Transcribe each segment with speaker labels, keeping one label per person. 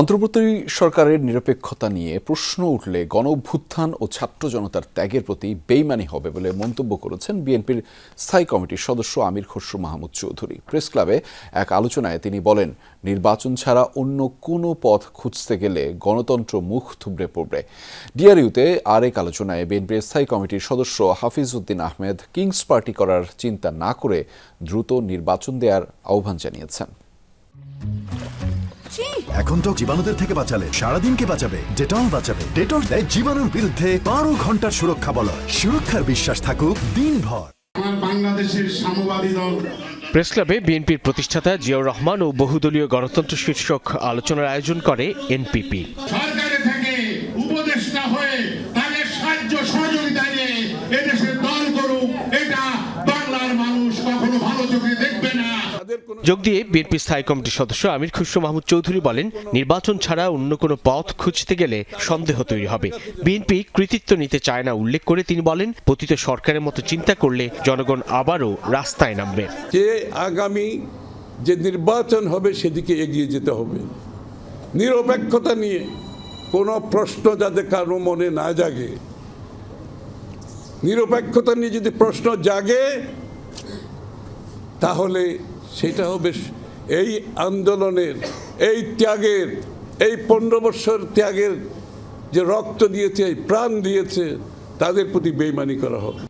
Speaker 1: অন্তর্বর্তী সরকারের নিরপেক্ষতা নিয়ে প্রশ্ন উঠলে গণ অভ্যুত্থান ও ছাত্র জনতার ত্যাগের প্রতি বেইমানি হবে বলে মন্তব্য করেছেন বিএনপির স্থায়ী কমিটির সদস্য আমির খসরু মাহমুদ চৌধুরী প্রেস ক্লাবে এক আলোচনায় তিনি বলেন নির্বাচন ছাড়া অন্য কোনো পথ খুঁজতে গেলে গণতন্ত্র মুখ থুবড়ে পড়বে ডিআরইউতে আরেক আলোচনায় বিএনপির স্থায়ী কমিটির সদস্য হাফিজ উদ্দিন আহমেদ কিংস পার্টি করার চিন্তা না করে দ্রুত নির্বাচন দেওয়ার আহ্বান জানিয়েছেন এখন তো জীবাণুদের থেকে বাঁচালে সারাদিনকে বাঁচাবে ডেটল বাঁচাবে
Speaker 2: ডেটল দেয় জীবাণুর বিরুদ্ধে বারো ঘন্টার সুরক্ষা বল সুরক্ষার বিশ্বাস থাকুক দিনভর
Speaker 1: প্রেস ক্লাবে বিএনপির প্রতিষ্ঠাতা জিয়াউর রহমান ও বহুদলীয় গণতন্ত্র শীর্ষক আলোচনার আয়োজন করে এনপিপি যোগ দিয়ে বিএনপি স্থায়ী কমিটির সদস্য আমির খুশরু মাহমুদ চৌধুরী বলেন নির্বাচন ছাড়া অন্য কোনো পথ খুঁজতে গেলে সন্দেহ তৈরি হবে বিএনপি কৃতিত্ব নিতে চায় না উল্লেখ করে তিনি বলেন পতিত সরকারের মতো চিন্তা করলে জনগণ আবারও রাস্তায় নামবে
Speaker 2: যে আগামী যে নির্বাচন হবে সেদিকে এগিয়ে যেতে হবে নিরপেক্ষতা নিয়ে কোনো প্রশ্ন যাতে কারো মনে না জাগে নিরপেক্ষতা নিয়ে যদি প্রশ্ন জাগে তাহলে সেটাও বেশ এই আন্দোলনের এই ত্যাগের এই পনেরো বছর ত্যাগের যে রক্ত দিয়েছে এই প্রাণ দিয়েছে তাদের প্রতি বেইমানি করা হবে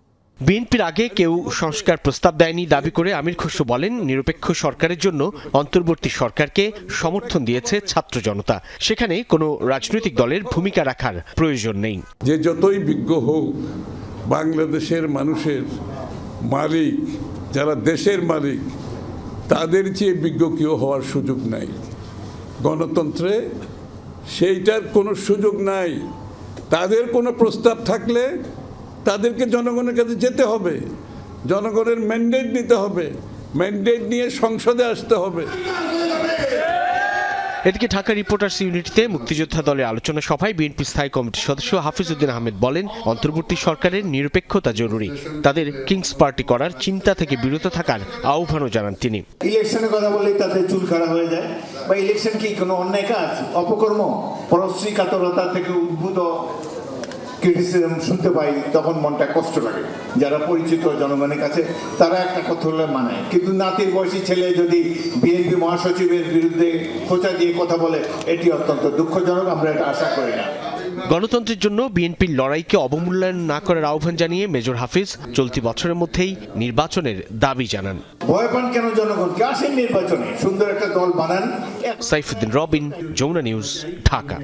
Speaker 1: বিএনপির আগে কেউ সংস্কার প্রস্তাব দেয়নি দাবি করে আমির খসরু বলেন নিরপেক্ষ সরকারের জন্য অন্তর্বর্তী সরকারকে সমর্থন দিয়েছে ছাত্র জনতা সেখানে কোনো রাজনৈতিক দলের ভূমিকা রাখার প্রয়োজন নেই
Speaker 2: যে যতই বিজ্ঞ হোক বাংলাদেশের মানুষের মালিক যারা দেশের মালিক তাদের চেয়ে বিজ্ঞ কেউ হওয়ার সুযোগ নাই গণতন্ত্রে সেইটার কোনো সুযোগ নাই তাদের কোনো প্রস্তাব থাকলে তাদেরকে জনগণের কাছে যেতে হবে জনগণের ম্যান্ডেট নিতে হবে ম্যান্ডেট নিয়ে সংসদে আসতে হবে
Speaker 1: এদিকে ঢাকা রিপোর্টার্স ইউনিটিতে মুক্তিযোদ্ধা দলের আলোচনা সভায় বিএনপি স্থায়ী কমিটির সদস্য হাফিজ উদ্দিন আহমেদ বলেন অন্তর্বর্তী সরকারের নিরপেক্ষতা জরুরি তাদের কিংস পার্টি করার চিন্তা থেকে বিরত থাকার আহ্বানও জানান তিনি
Speaker 3: ইলেকশনের কথা বলে তাদের চুল খারাপ হয়ে যায় বা ইলেকশন কি কোনো অন্যায় কাজ অপকর্ম পরশ্রী কাতরতা থেকে উদ্ভূত ক্রিটিসিজম শুনতে পাই তখন মনটা কষ্ট লাগে যারা পরিচিত জনগণের কাছে তারা একটা কথা হলে মানে কিন্তু নাতির বয়সী ছেলে যদি বিএনপি মহাসচিবের বিরুদ্ধে খোঁচা দিয়ে কথা বলে এটি অত্যন্ত দুঃখজনক আমরা এটা আশা করি না
Speaker 1: গণতন্ত্রের জন্য বিএনপির লড়াইকে অবমূল্যায়ন না করার আহ্বান জানিয়ে মেজর হাফিজ চলতি বছরের মধ্যেই নির্বাচনের দাবি জানান ভয় পান কেন জনগণকে আসেন নির্বাচনে সুন্দর একটা দল বানান সাইফুদ্দিন রবিন যমুনা নিউজ ঢাকা